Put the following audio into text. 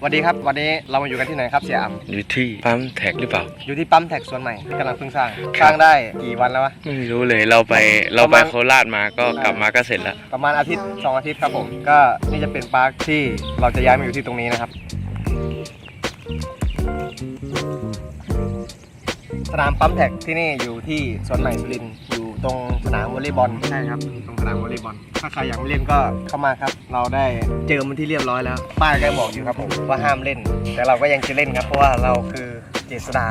สวัสดีครับวันนี้เรามาอยู่กันที่ไหนครับเสียอ่อยู่ที่ปั๊มแท็กหรือเปล่าำอยู่ที่ปั๊มแท็กส่วนใหม่ที่กำลังเพิ่งสร้างครับสร้างได้กี่วันแล้ววะ ไม่รู้เลยเราไปเราประไปมาณโคราชมาก็กลับมาก็เสร็จแล้ว ประมาณอาทิตย์สองอาทิตย์ครับผม ก็นี่จะเป็นปาร์คที่เราจะย้ายมาอยู่ที่ตรงนี้นะครับส นามปั๊มแท็กที่นี่อยู่ที่สวนใหม่สุรินทร์อยู่ตรงสนามวอลเลย์บอลใช่ครับตรงสนามวอลเลย์บอลถ้าใครอยากมาเล่นก็เข้ามาครับ เราได้เจอมันที่เรียบร้อยแล้วป้ายก็บอกอยู่ครับผมว่าห้ามเล่น แต่เราก็ยังจะเล่นครับเพราะว่าเราคือเจษดา